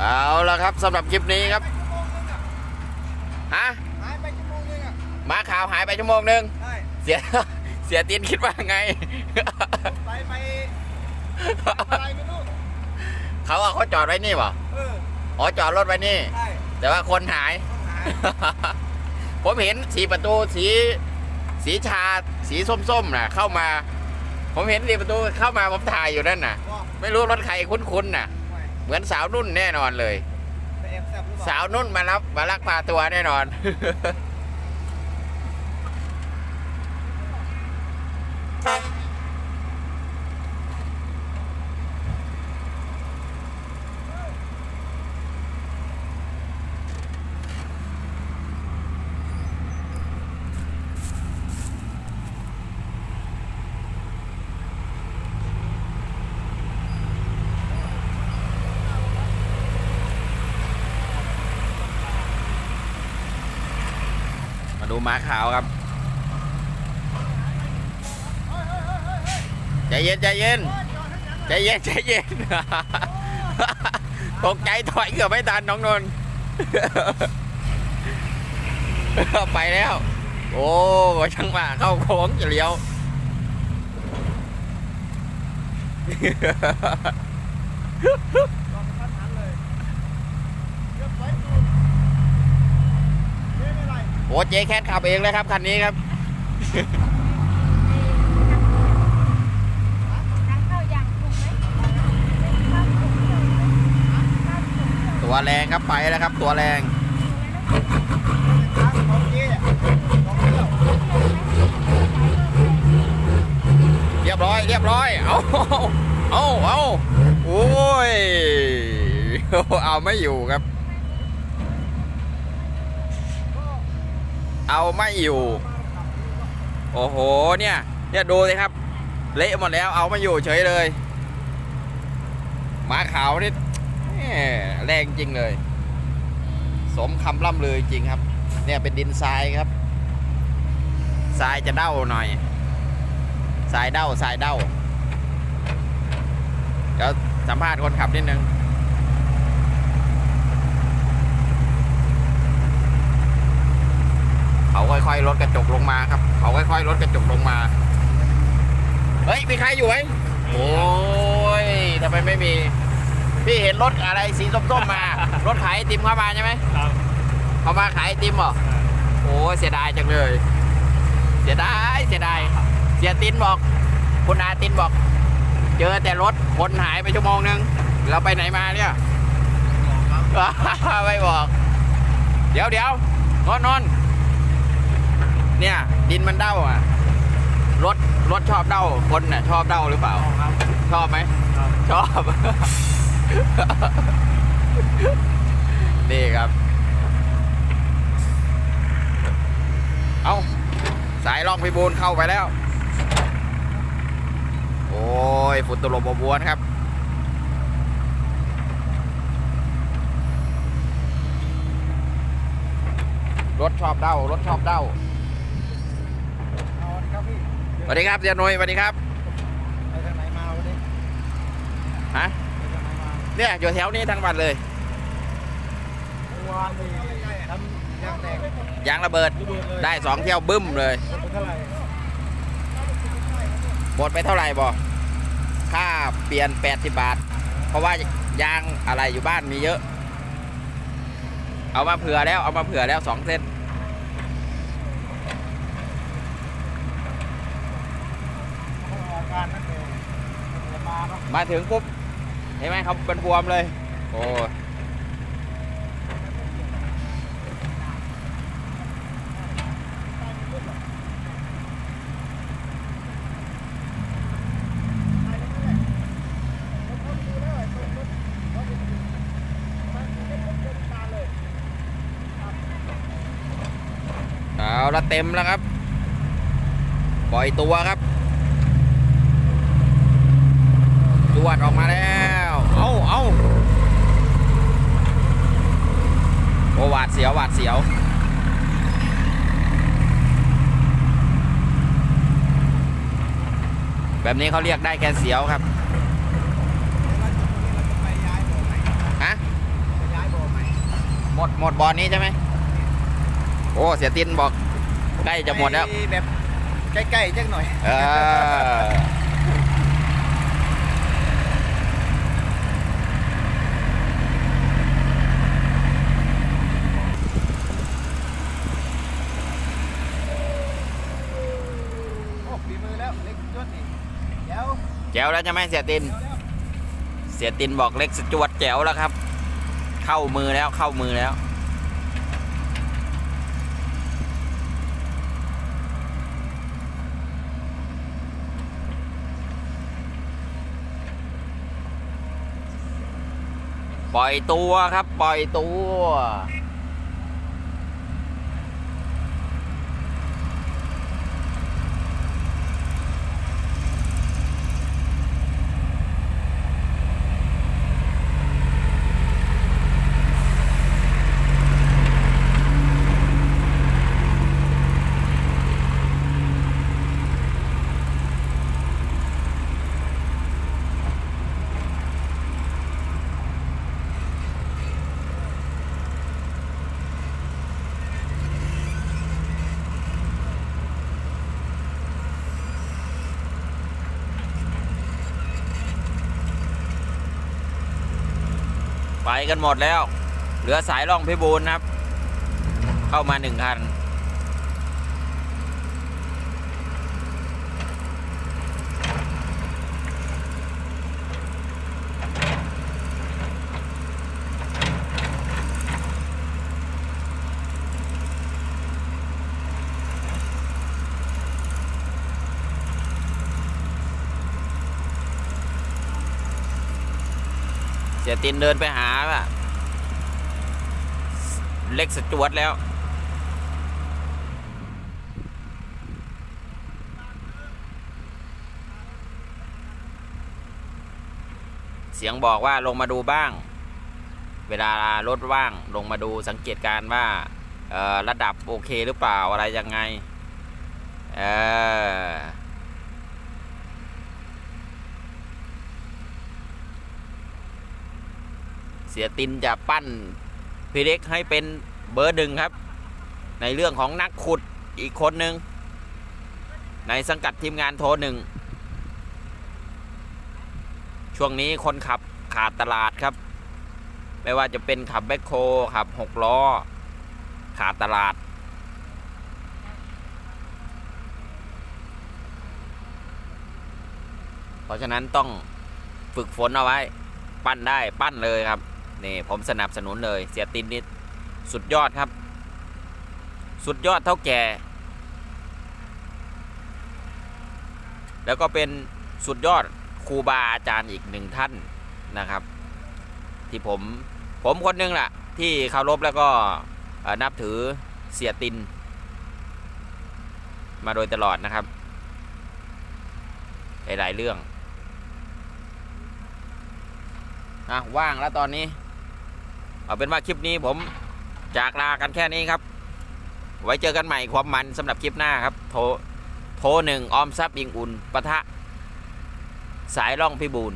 เอาละครับสำหรับคลิปนี้ครับฮะหายไปชั่วโมงนึงอะมาข่าวหายไปชั่วโมงหนึ่งใช่เสียเสียตีนคิดว่าไง ไปไปอะไรไม่รู้เขาเอาเขาจอดไว้นี่เปล่าเอออ๋อจอดรถไว้นี่ ใช่แต่ว่าคนหาย ต้องหายผมเห็นสีประตูสีสีชาสีส้มๆน่ะ เข้ามา ผมเห็นสีประตูเข้ามาผมถ่ายอยู่นั่นน่ะว่าไม่รู้รถใครคุ้นๆน่ะไม่ เหมือนสาวนุ่นแน่นอนเลยไปแอบแซบหรือเปล่าสาวนุ่นมารับมาลักพาตัวแน่นอน มา ดูม้าขาวครับ ใจเย็นใจเย็นใจเย็นใจเย็นตกใจถอยเกือบไม่ทันน้องนนท์ไปแล้ว โอ้ช่างว่าเข้าโค้งจะเลี้ยวรอทันหันเลยเรียบร้อยดูไม่เป็นไร โอ้เจ๊แคทขับเองเลยครับคันนี้ครับตัวแรงครับไปแล้วครับ ตัวแรงเรียบร้อยเรียบร้อยเอาเอาเอาโอ้ยเอาไม่อยู่ครับ เอาไม่อยู่ โอ้โห เนี่ย เนี่ยดูสิครับ เละหมดแล้ว เอาไม่อยู่เฉยเลยหมาขาวนี่แรงจริงเลย สมคำล่ำเลือจริงครับ เนี่ยเป็นดินทรายครับ ทรายจะเด้าหน่อยสายเด้าสายเด้าเดี๋ยวสัมภาษณ์คนขับนิดนึง เขาค่อยๆลดกระจกลงมาครับ เขาค่อยๆลดกระจกลงมา เฮ้ยมีใครอยู่ไหมโอ้ยทำไมไม่มี พี่เห็นรถอะไรสีส้มๆมา รถขายไอติมเข้ามาใช่ไหมครับเขามาขายไอติมเหรอโอ้ยเสียดายจังเลย เสียดายเสียดายเสียตินบอก คุณอาตินบอก เจอแต่รถคนหายไปชั่วโมงนึงเราไปไหนมาเนี่ยไม่บอก เดี๋ยวเดี๋ยวนอนนอน เนี่ย ดินมันเด้าอะ รถรถชอบเด้าคนน่ะชอบเด้าหรือเปล่า ครับชอบไหมชอบ นี่ครับ เอาสายล่องพิบูลเข้าไปแล้ว โอ้ยฝุ่นตลบอบอวนครับรถชอบเด้ารถชอบเด้า วัสดีครับเสียหนุยสวัสดีครับไปทางไหนมาวันนี้ฮะไปทางไหนมาเนี่ยอยู่แถวนี้ทั้งวันเลยเมื่อวานนี่ทำยางแตกยางระเบิดระเบิดเลยได้สองเที่ยวบึ้มเลยหมดไปเท่าไหร่หมดไปเท่าไหร่บอค่าเปลี่ยน 80 บาท เพราะว่ายางอะไรอยู่บ้านมีเยอะ เอามาเผื่อแล้วเอามาเผื่อแล้วสองเส้น เขาออกการนั่นเองแต่ มาถึงปุ๊บ เห็นไหมเขาเป็นบวมเลย โอ้เอาละเต็มแล้วครับ ปล่อยตัวครับ จ วดออกมาแล้ว เอาเอาโอ้หวาดเสียวหวาดเสียวแบบนี้เขาเรียกได้แค่เสียวครับเราจะไปย้ายบ่อไหนฮะบดหมดบอลนี้ใช่ไหมโอ้เสียตินบอกใกล้จะหมดแล้วไปแบบใกล้ๆจักหน่อย เออ โอ้ฝีมือแล้วเล็กยศนี่เดี๋ยว แจ๋วแล้วใช่ไหมเสียติน เสียตินบอกเล็กสจวดแจ๋วแล้วครับ เข้ามือแล้วเข้ามือแล้วปล่อยตัวครับ ปล่อยตัว ไปกันหมดแล้ว เหลือสายล่องพิบูลนะครับ เข้ามาหนึ่งคัน เสียตินเดินไปหาว่ะเล็กสจวดแล้ว เสียงบอกว่าลงมาดูบ้าง เวลารถว่างลงมาดูสังเกตการ์ว่าระดับโอเคหรือเปล่าอะไรยังไง เออ เสียตินจะปั้นพีเล็กให้เป็นเบอร์หนึ่งครับ ในเรื่องของนักขุดอีกคนหนึ่งในสังกัดทีมงานโทรหนึ่งช่วงนี้คนขับขาดตลาดครับ ไม่ว่าจะเป็นขับแบ็คโฮขับหกล้อ ขาดตลาด เพราะฉะนั้นต้องฝึกฝนเอาไว้ ปั้นได้ปั้นเลยครับ นี่ผมสนับสนุนเลยเสียตินนี่สุดยอดครับ สุดยอดเท่าแก่ แล้วก็เป็นสุดยอดครูบาอาจารย์อีกหนึ่งท่านนะครับ ที่ผมผมคนหนึงแหละที่เคารพแล้วก็นับถือเสียติน มาโดยตลอดนะครับหลายๆเรื่องอะว่างแล้วตอนนี้ เอาเป็นว่าคลิปนี้ผมจากลากันแค่นี้ครับ ไว้เจอกันใหม่ความมันสำหรับคลิปหน้าครับ โทรโทรหนึ่งออมทรัพย์ยิงอุ่นปะทะ สายล่องพิบูล